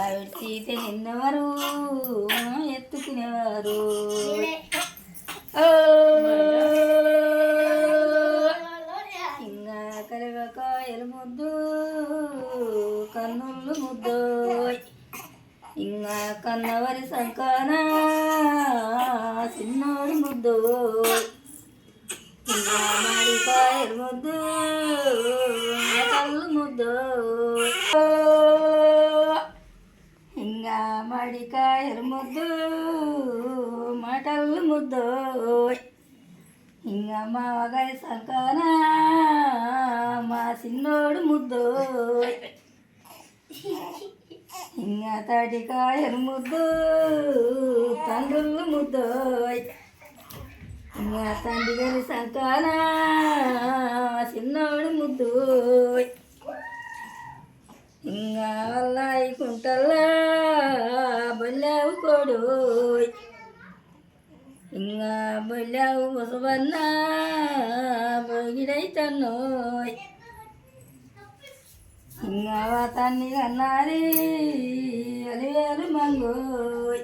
ఇంకా తిన్నవారు ఎత్తుకునేవారు ఇంకా కరివేకాయలు ముద్దు కన్నుళ్ళు ముద్దు. ఇంకా కన్నవరి సంకాన చిన్నోడి ముద్దు. ఇంకా మాడికాయలు ముద్దు. మాడికాయలు ముద్దు మటలు ముద్దు. ఇంకా మా వగరి సంకాన మా చిన్నోడు ముద్దు. ఇంకా తాటికాయలు ముద్దు తండ్రులు ముద్దు. ఇంకా తండ్రి గారి సంకాన చిన్నోడు ముద్దు. ఇంకా వల్లాయి కుంటల్లా đôi đừng bơi lâu mà sao bắn bơi đi đấy cho nổi. Ngawa tani kanari ali ali mangoy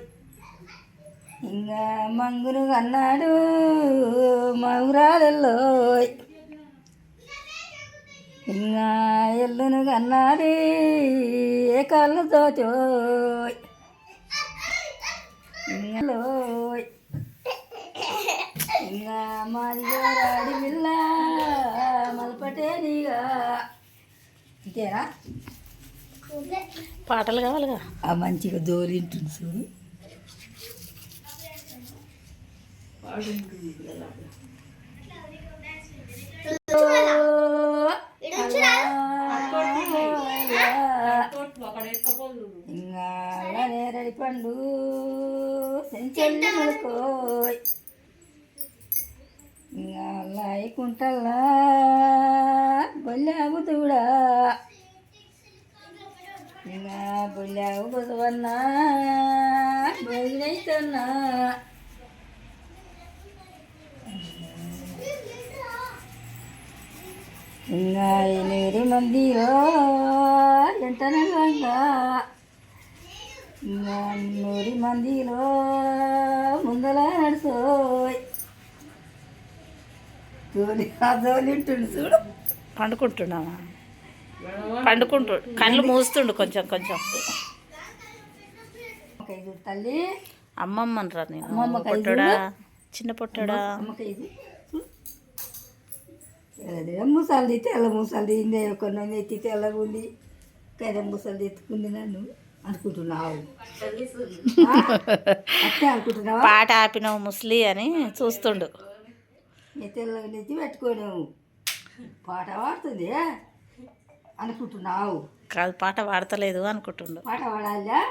Inga manguru gần mauradelloy đi ellunu kanari ekalu dojoy మాది రాడి పిల్ల మలపటేనిగా. ఇంతేనా పాటలు కావాలిగా? ఆ మంచిగా దోలింటుంది చూడు. సెంచెల్లి ములుకోయ్ ఇంకా లాయకుంటల్లా బొల్లాగు దూడా ఇంకా బొల్లాగు బుసవన్నా బొగినైతున్నా ఇంకా ఎనిమిది మందిలో ఎంటనగా ఇంకా నూరి మందిలో ముందల నడుసోయ్. ఆ చూడు. పండుకుంటున్నావా? పండుకుంటు కళ్ళు మూస్తుండు కొంచెం కొంచెం. తల్లి. అమ్మమ్మని రా నేను. పొట్టడా? చిన్న పొట్టడా? అదే ముసలిది తెల్ల ముసలిది ఇందే కొన్ని ఎత్తి తెల్లగా ఉంది కదే ముసలిది ఎత్తుకుంది నన్ను. అనుకుంటున్నావు. పాట ఆపినావు ముస్లి అని చూస్తుండు. నెత్తి పెట్టుకోలేము పాట పాడుతుంది అనుకుంటున్నావు. కాదు పాట పాడతలేదు అనుకుంటుండు. పాట పాడాలా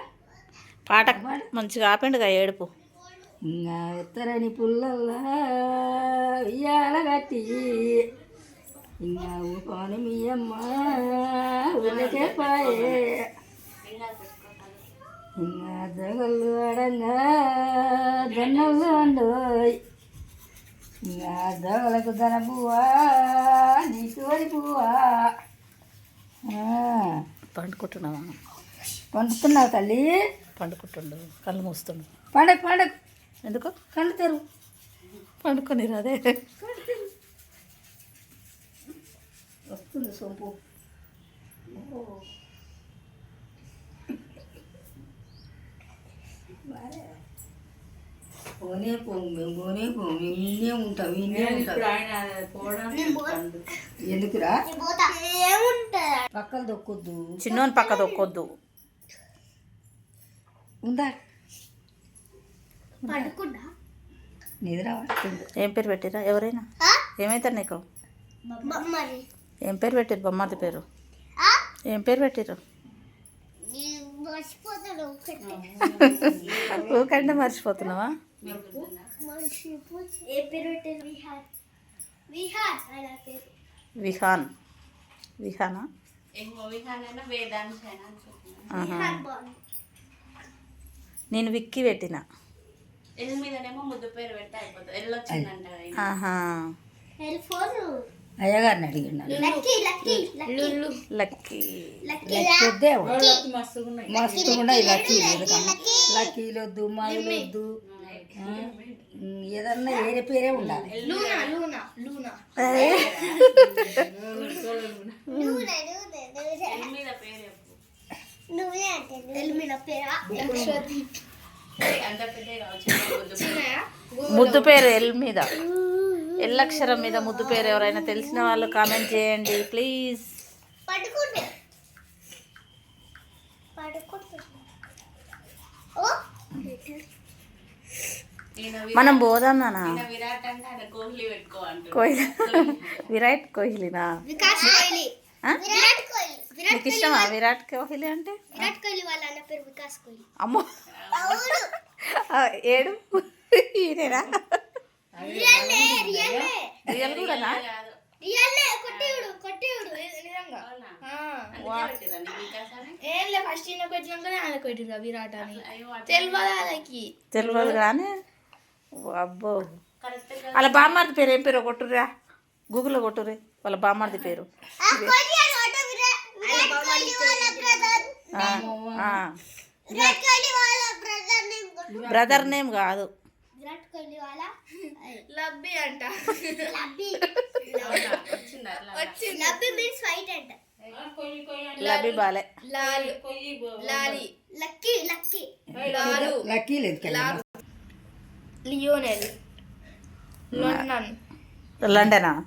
పాట మంచిగా ఆపిండుగా ఏడుపు. ఇంకా ఎత్తరని పుల్లల్లా ఉయ్యాల కట్టి. ఇంకా ఊపాను మీ అమ్మ పాయే. జగళ్ళు అడంగా జొన్నలు అండోయ్. ఇంకా జగలకు ధన పువ్వా నీ తోడి పువ్వా పండుకుంటున్నావా? పండుతున్నావు తల్లి. పండుకుంటుండు కళ్ళు మూస్తుండు. పండగ పండగ ఎందుకు? కళ్ళు తెరువు పండుకొని రాదే. వస్తుంది సొంపు. పోనే పోము మేము పోనే పోము మేము ఇన్నే ఉంటాం ఇన్నే ఉంటాం. ఎందుకురా? పక్కలు దొక్కొద్దు చిన్నోని పక్క దొక్కొద్దు ఉందా? నిద్ర పడుతుంది ఏం పేరు పెట్టిరా? ఎవరైనా? ఏమైతారు నీకు? ఏం పేరు పెట్టారు బొమ్మది పేరు. ఏం పేరు పెట్టారు ఊకంటే మర్చిపోతున్నావా? విహాన్. విహానా? నేను విక్కి పెట్టిన. ఎనిమిదనేమో ముద్దు పేరు పెట్టి అయిపోతుంది. ఎల్లొచ్చిందంట అయ్యగారిని అడిగిండు నన్ను. Lucky Lucky. Lucky. Lucky Lucky Lucky. వద్దే మస్తు ఉన్నాయి. లక్కీలు? లక్కీలు వద్దు మగులు వద్దు ఏదన్నా ఏరే పేరే ఉండాలి. Luna Luna Luna. లూనా నువ్వే అంటే ఎల్మిన పేరా? లక్షదీప్ చిన్నయా ముద్దు పేరు. ఎల్ మీద ఎల్ అక్షరం మీద ముద్దు పేరు ఎవరైనా తెలిసిన వాళ్ళు కామెంట్ చేయండి ప్లీజ్. మనం పోదాం కోహ్లీ విరాట్ కోహ్లీనా? వికాస్ కోహ్లీ. ఆ? విరాట్ కోహ్లీ. విరాట్ నీకు ఇష్టమా? విరాట్ కోహ్లీ అంటే? విరాట్ కోహ్లీ వాళ్ళ అన్న పేరు వికాస్ కోహ్లీ. అమ్మో. ఏడు. ఈయనేనా? రియల్ కూడానా రియల్లే కొట్టేవుడు కొట్టేవుడు నిజంగా. ఏం లే ఫస్ట్ ఈయన కొట్టినాకనే ఆయన కొట్టిండ్రు విరాట్ అని తెలియదు వాళ్ళకి తెలియదు కానీ అబ్బో. వాళ్ళ బామ్మార్ది పేరు ఏం పేరు? కొట్టుర్రా? గూగుల్లో కొట్టుర్రి. వాళ్ళ బామ్మార్ది పేరు. బ్రదర్ నేమ్ కాదు. విరాట్ కోహ్లీ వాళ్ళ లబ్బి అంట. లబ్బి. వచ్చింది? లబ్బి. మీన్స్ వైట్ అంట. లబి బాలే. లాలి. లాలి. Lucky lucky. లాలు. లక్కీలు ఎందుకని లియోనెల్. లండన్. లండనా?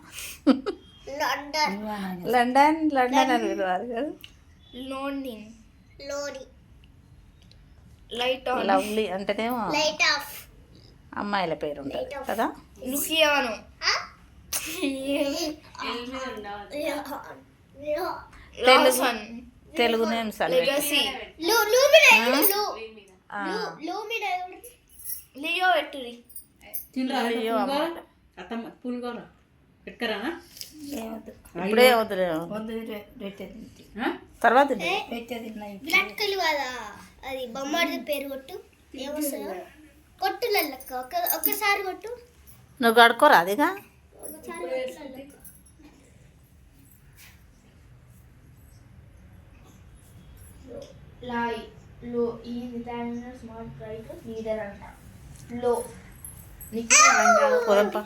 లండన్. లండన్ లండన్ అని పిలవాలి కదా. లోనిన్లోని. Light on. లవ్లీ అంటేనేమో. Light off. అమ్మాయిల పేరు ఉంటుంది కదా? Luciano Telugu Telugu names Leo పులిగోర. ఇప్పుడే వద్దులే తర్వాత అది పేరు కొట్టు. ఏమొస్తుందో కొట్టు లల్లక్క ఒక ఒక్కసారి కొట్టు. నువ్వు కడుక్కోరా అదిగా? ఒకసారి. లాయి లో ఈ నిదాన స్మార్ట్ రైట్ లీడర్ అంట. లో. నిఖిల్ అంట. పోదాంపా